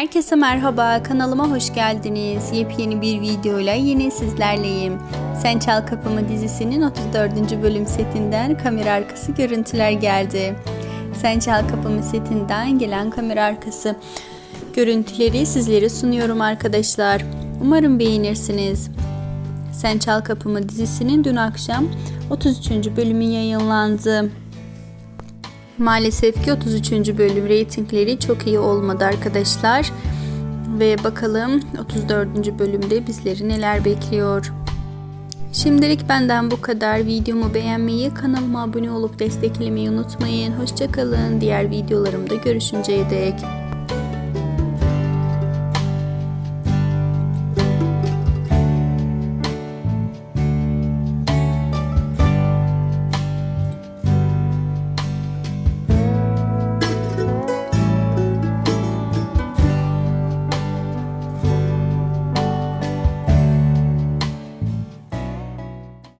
Herkese merhaba, kanalıma hoş geldiniz. Yepyeni bir videoyla yine sizlerleyim. Sen Çal Kapımı dizisinin 34. bölüm setinden kamera arkası görüntüler geldi. Sen Çal Kapımı setinden gelen kamera arkası görüntüleri sizlere sunuyorum arkadaşlar. Umarım beğenirsiniz. Sen Çal Kapımı dizisinin dün akşam 33. bölümü yayınlandı. Maalesef ki 33. bölüm reytingleri çok iyi olmadı arkadaşlar. Ve bakalım 34. bölümde bizleri neler bekliyor. Şimdilik benden bu kadar. Videomu beğenmeyi, kanalıma abone olup desteklemeyi unutmayın. Hoşçakalın. Diğer videolarımda görüşünceye dek.